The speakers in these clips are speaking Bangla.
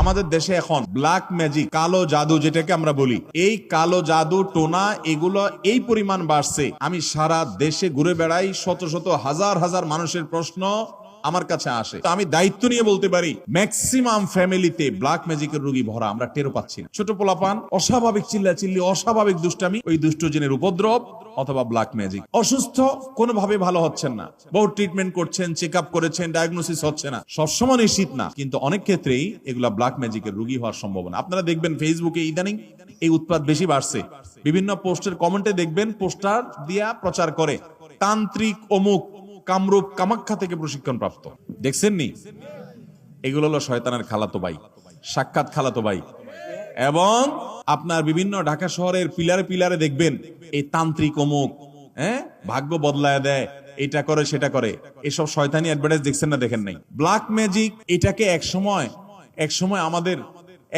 আমাদের দেশে এখন ব্ল্যাক ম্যাজিক কালো জাদু যেটাকে আমরা বলি। এই কালো জাদু, টোনা, এগুলো এই পরিমাণ বাড়ছে। আমি সারা দেশে ঘুরে বেড়াই শত শত হাজার হাজার মানুষের প্রশ্ন। আমার কাছে আসে। আমি দায়িত্ব নিয়ে বলতে পারি ম্যাক্সিমাম ফ্যামিলিতে ব্ল্যাক ম্যাজিকের রোগী ভরা আমরা টেরো পাচ্ছি না। ছোট পোলাপান, অস্বাভাবিক চিল্লা চিল্লি অস্বাভাবিক দুষ্টামি, ওই দুষ্ট জেনের উপদ্রব অথবা ব্ল্যাক ম্যাজিক অসুস্থ কোনোভাবে ভালো হচ্ছেন না। বহু ট্রিটমেন্ট করছেন চেক আপ করেছেন ডায়াগনোসিস হচ্ছে না। সবসময় নিশ্চিত না, কিন্তু অনেক ক্ষেত্রেই এগুলা ব্ল্যাক ম্যাজিকের রোগী হওয়ার সম্ভাবনা। আপনারা দেখবেন ফেসবুকে ইদানিং এই উৎপাদ বেশি বাড়ছে। বিভিন্ন পোস্টের কমেন্টে দেখবেন, পোস্টার দিয়া প্রচার করে। তান্ত্রিক অমুক কামরূপ কামাখ্যা থেকে প্রশিক্ষণ প্রাপ্ত দেখছেন নি এগুলো হলো শয়তানের খালাতো ভাই, সাক্ষাৎ খালাতো ভাই। এবং আপনার বিভিন্ন ঢাকা শহরের পিলারে পিলারে দেখবেন, এই তান্ত্রিক অমুক হ্যাঁ? ভাগ্য বদলায় দেয়, এটা করে, সেটা করে। এসব শয়তানি অ্যাডভার্টাইজ দেখছেন না, দেখেন নাই। ব্ল্যাক ম্যাজিক এটাকে এক সময় এক সময় আমাদের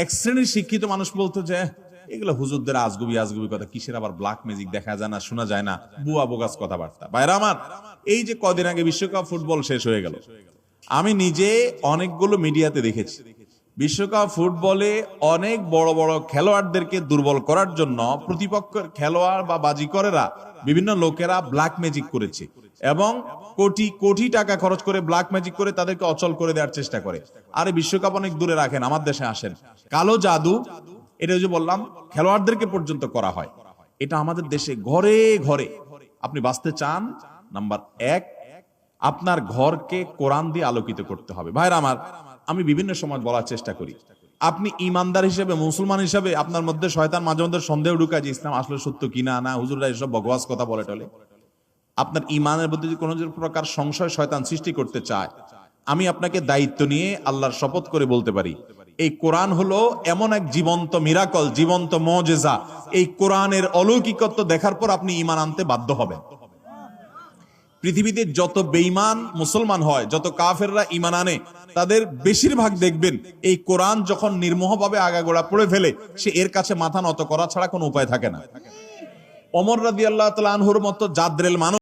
এক শ্রেণির শিক্ষিত মানুষ বলতো যে, এগুলো হুজুরদের আজগুবি আজগুবি কথা, কিসের আবার ব্ল্যাক ম্যাজিক দেখা যায় না, শোনা যায় না, বুয়া বোগাস কথাবার্তা। বাইরে আমার এই যে কদিন আগে বিশ্বকাপ ফুটবল শেষ হয়ে গেল, আমি নিজে অনেকগুলো মিডিয়াতে দেখেছি। বিশ্বকাপ ফুটবলে অনেক বড় বড় খেলোয়াড়দেরকে দুর্বল করার জন্য প্রতিপক্ষের খেলোয়াড় বা বাজিকরেরা বিভিন্ন লোকেরা ব্ল্যাক ম্যাজিক করেছে এবং কোটি কোটি টাকা খরচ করে ব্ল্যাক ম্যাজিক করে তাদেরকে অচল করে দেওয়ার চেষ্টা করে। আরে বিশ্বকাপ অনেক দূরে রাখেন, আমার দেশে আসেন। কালো জাদু, এটা যে বললাম, খেলোয়াড়দেরকে পর্যন্ত করা হয়। এটা আমাদের দেশে ঘরে ঘরে। আপনি বাঁচতে চান নাম্বার এক, আপনার ঘরকে কোরআন দিয়ে আলোকিত করতে হবে। ভাইরা আমার, আমি বিভিন্ন সময় বলার চেষ্টা করি। আপনি ইমানদার হিসেবে, মুসলমান হিসেবে আপনার মধ্যে শয়তান মাঝে মধ্যে সন্দেহ ঢুকায় যে ইসলাম আসলে সত্য কিনা না হুজুররা এসব বগবাস কথা বলে টলে। আপনার ইমানের মধ্যে যদি কোনো প্রকার সংশয় শয়তান সৃষ্টি করতে চায়, আমি আপনাকে দায়িত্ব নিয়ে আল্লাহর শপথ করে বলতে পারি। এই কোরআন হলো এমন এক জীবন্ত মিরাকল, জীবন্ত মজেজা। এই কোরআনের অলৌকিকত্ব দেখার পর আপনি ইমান আনতে বাধ্য হবেন। পৃথিবীতে যত বেইমান মুসলমান হয়, যত কাফেররা ইমান আনে, তাদের বেশিরভাগ দেখবেন এই কোরআন যখন নির্মোহভাবে আগাগোড়া পড়ে ফেলে, সে এর কাছে মাথা নত করা ছাড়া কোনো উপায় থাকে না। অমর রাদি আল্লাহ তালা আনহুর মতো জাদ্রেল মানুষ